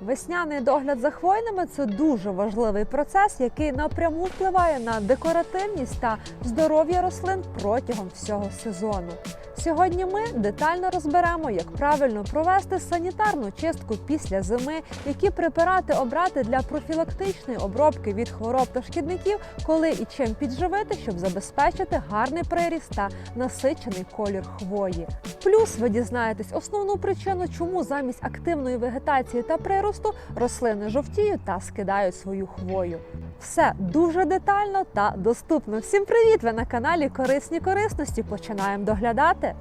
Весняний догляд за хвойними це дуже важливий процес, який напряму впливає на декоративність та здоров'я рослин протягом всього сезону. Сьогодні ми детально розберемо, як правильно провести санітарну чистку після зими, які препарати обрати для профілактичної обробки від хвороб та шкідників, коли і чим підживити, щоб забезпечити гарний приріст та насичений колір хвої. Плюс ви дізнаєтесь основну причину, чому замість активної вегетації та приросту рослини жовтіють та скидають свою хвою. Все дуже детально та доступно. Всім привіт! Ви на каналі Корисні корисності. Починаємо доглядати.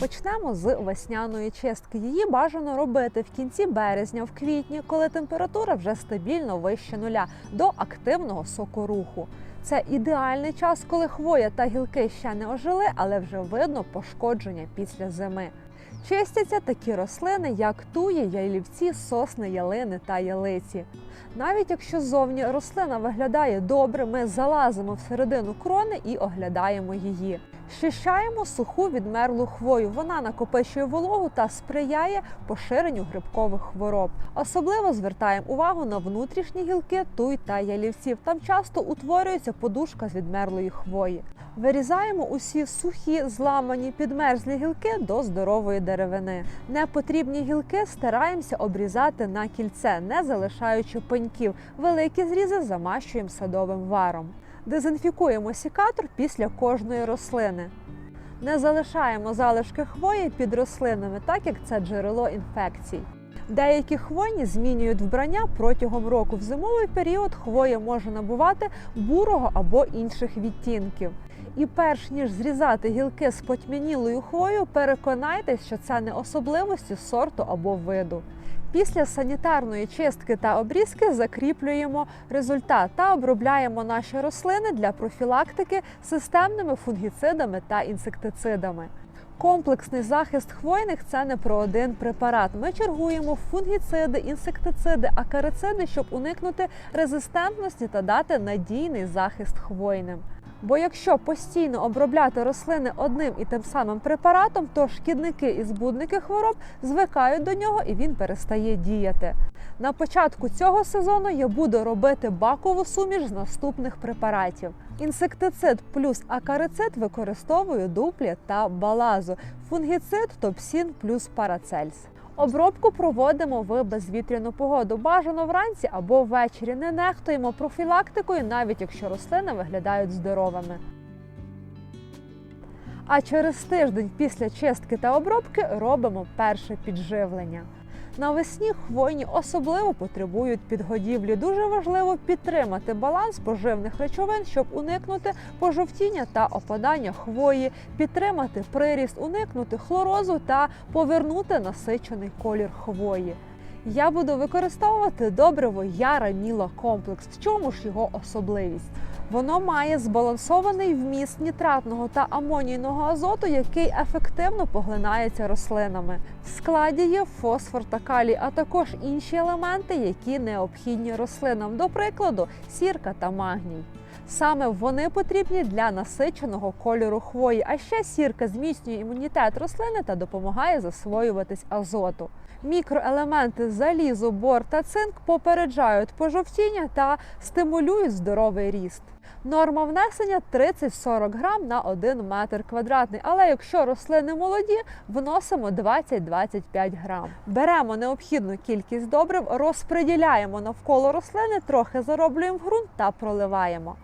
Почнемо з весняної чистки. Її бажано робити в кінці березня, в квітні, коли температура вже стабільно вище нуля до активного сокоруху. Це ідеальний час, коли хвоя та гілки ще не ожили, але вже видно пошкодження після зими. Чистяться такі рослини, як туї, ялівці, сосни, ялини та ялиці. Навіть якщо ззовні рослина виглядає добре, ми залазимо всередину крони і оглядаємо її. Щищаємо суху відмерлу хвою. Вона накопичує вологу та сприяє поширенню грибкових хвороб. Особливо звертаємо увагу на внутрішні гілки туй та ялівців. Там часто утворюється подушка з відмерлої хвої. Вирізаємо усі сухі, зламані, підмерзлі гілки до здорової деревини. Непотрібні гілки стараємося обрізати на кільце, не залишаючи пеньків. Великі зрізи замащуємо садовим варом. Дезінфікуємо сікатор після кожної рослини. Не залишаємо залишки хвої під рослинами, так як це джерело інфекцій. Деякі хвойні змінюють вбрання протягом року. В зимовий період хвоя може набувати бурого або інших відтінків. І перш ніж зрізати гілки з потьмянілою хвою, переконайтесь, що це не особливості сорту або виду. Після санітарної чистки та обрізки закріплюємо результат та обробляємо наші рослини для профілактики системними фунгіцидами та інсектицидами. Комплексний захист хвойних це не про один препарат. Ми чергуємо фунгіциди, інсектициди, акарициди, щоб уникнути резистентності та дати надійний захист хвойним. Бо якщо постійно обробляти рослини одним і тим самим препаратом, то шкідники і збудники хвороб звикають до нього і він перестає діяти. На початку цього сезону я буду робити бакову суміш з наступних препаратів. Інсектицид плюс акарицид використовую дуплі та балазу, фунгіцид топсін плюс парацельс. Обробку проводимо в безвітряну погоду. Бажано вранці або ввечері. Не нехтуємо профілактикою, навіть якщо рослини виглядають здоровими. А через тиждень після чистки та обробки робимо перше підживлення. Навесні хвойні особливо потребують підгодівлі. Дуже важливо підтримати баланс поживних речовин, щоб уникнути пожовтіння та опадання хвої, підтримати приріст, уникнути хлорозу та повернути насичений колір хвої. Я буду використовувати добриво Яра Міла комплекс. В чому ж його особливість? Воно має збалансований вміст нітратного та амонійного азоту, який ефективно поглинається рослинами. В складі є фосфор та калій, а також інші елементи, які необхідні рослинам, до прикладу, сірка та магній. Саме вони потрібні для насиченого кольору хвої, а ще сірка зміцнює імунітет рослини та допомагає засвоюватись азоту. Мікроелементи залізу, бор та цинк попереджають пожовтіння та стимулюють здоровий ріст. Норма внесення 30-40 грам на 1 метр квадратний, але якщо рослини молоді, вносимо 20-25 грам. Беремо необхідну кількість добрив, розподіляємо навколо рослини, трохи зароблюємо в ґрунт та проливаємо.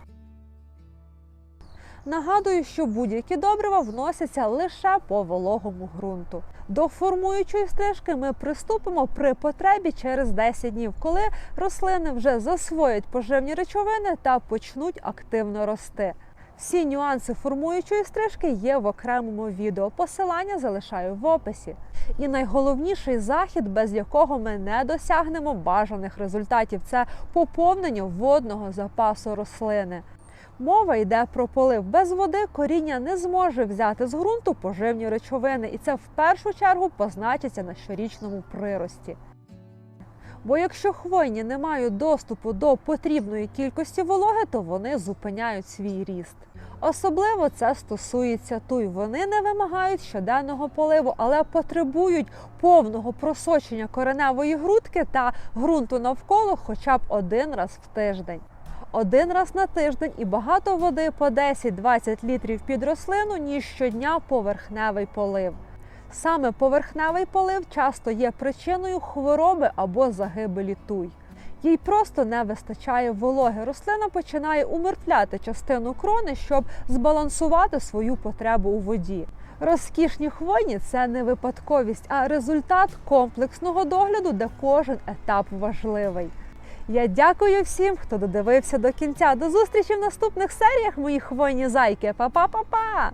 Нагадую, що будь-які добрива вносяться лише по вологому ґрунту. До формуючої стрижки ми приступимо при потребі через 10 днів, коли рослини вже засвоять поживні речовини та почнуть активно рости. Всі нюанси формуючої стрижки є в окремому відео. Посилання залишаю в описі. І найголовніший захід, без якого ми не досягнемо бажаних результатів, це поповнення водного запасу рослини. Мова йде про полив. Без води коріння не зможе взяти з ґрунту поживні речовини, і це в першу чергу позначиться на щорічному прирості. Бо якщо хвойні не мають доступу до потрібної кількості вологи, то вони зупиняють свій ріст. Особливо це стосується туй. Вони не вимагають щоденного поливу, але потребують повного просочення кореневої грудки та ґрунту навколо хоча б один раз в тиждень. Один раз на тиждень і багато води по 10-20 літрів під рослину, ніж щодня поверхневий полив. Саме поверхневий полив часто є причиною хвороби або загибелі туй. Їй просто не вистачає вологи. Рослина починає умертвляти частину крони, щоб збалансувати свою потребу у воді. Розкішні хвойні це не випадковість, а результат комплексного догляду, де кожен етап важливий. Я дякую всім, хто додивився до кінця. До зустрічі в наступних серіях, мої хвойні зайки. Па-па-па-па!